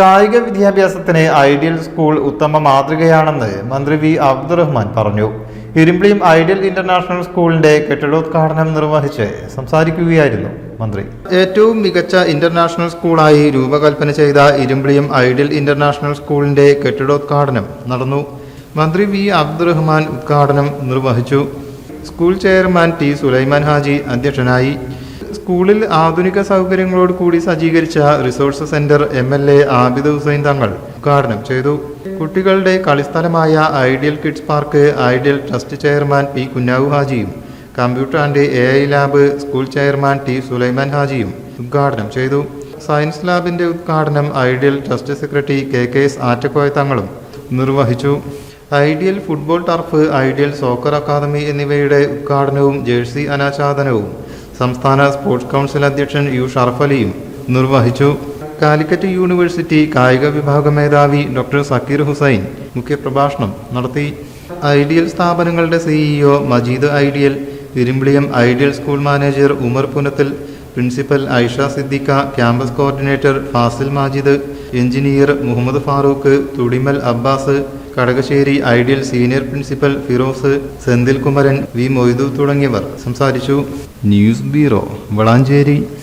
കായിക വിദ്യാഭ്യാസത്തിന് ideal school ഉത്തമ മാതൃകയാണെന്ന് മന്ത്രി വി അബ്ദുറഹ്മാൻ പറഞ്ഞു. ഇരുമ്പിളിയും ഐഡിയൽ ഇന്റർനാഷണൽ സ്കൂളിന്റെ കെട്ടിടോദ്ഘാടനം നിർവഹിച്ച് സംസാരിക്കുകയായിരുന്നു മന്ത്രി. ഏറ്റവും മികച്ച ഇന്റർനാഷണൽ സ്കൂളായി രൂപകൽപ്പന ചെയ്ത ഇരുമ്പിളിയും ഐഡിയൽ ഇന്റർനാഷണൽ സ്കൂളിന്റെ കെട്ടിടോദ്ഘാടനം നടന്നു. മന്ത്രി വി അബ്ദുറഹ്മാൻ ഉദ്ഘാടനം നിർവഹിച്ചു. School chairman T Sulaiman Haji അധ്യക്ഷനായി. സ്കൂളിൽ ആധുനിക സൗകര്യങ്ങളോട് കൂടി സജ്ജീകരിച്ച resource centre M L A Abid Hussain Thangal ഉദ്ഘാടനം ചെയ്തു. കുട്ടികളുടെ കളിസ്ഥലമായ ideal kids park ideal trust chairman P Kunhavu ഹാജിയും computer and A I lab school chairman T Sulaiman ഹാജിയും ഉദ്ഘാടനം ചെയ്തു. സയൻസ് ലാബിന്റെ ഉദ്ഘാടനം ideal trust secretary K K S Attakoya തങ്ങളും നിർവഹിച്ചു. Ideal football turf ideal soccer academy എന്നിവയുടെ ഉദ്ഘാടനവും jersey അനാച്ഛാദനവും സംസ്ഥാന sports council അധ്യക്ഷൻ യു ഷർഫലിയും അലിയും നിർവഹിച്ചു. കാലിക്കറ്റ് യൂണിവേഴ്സിറ്റി കായിക വിഭാഗ മേധാവി ഡോക്ടർ സക്കീർ ഹുസൈൻ മുഖ്യപ്രഭാഷണം നടത്തി. ഐഡിയൽ സ്ഥാപനങ്ങളുടെ CEO Majeed ideal Thirumbiliyam ideal school manager Umar Punathil principal Aisha Siddiqa campus coordinator Fasil Majid engineer Muhammad Farooq Thudimal Abbas Kadakassery ideal senior principal Firoz Senthil Kumaran V Moidu തുടങ്ങിയവർ സംസാരിച്ചു. News bureau Valanchery.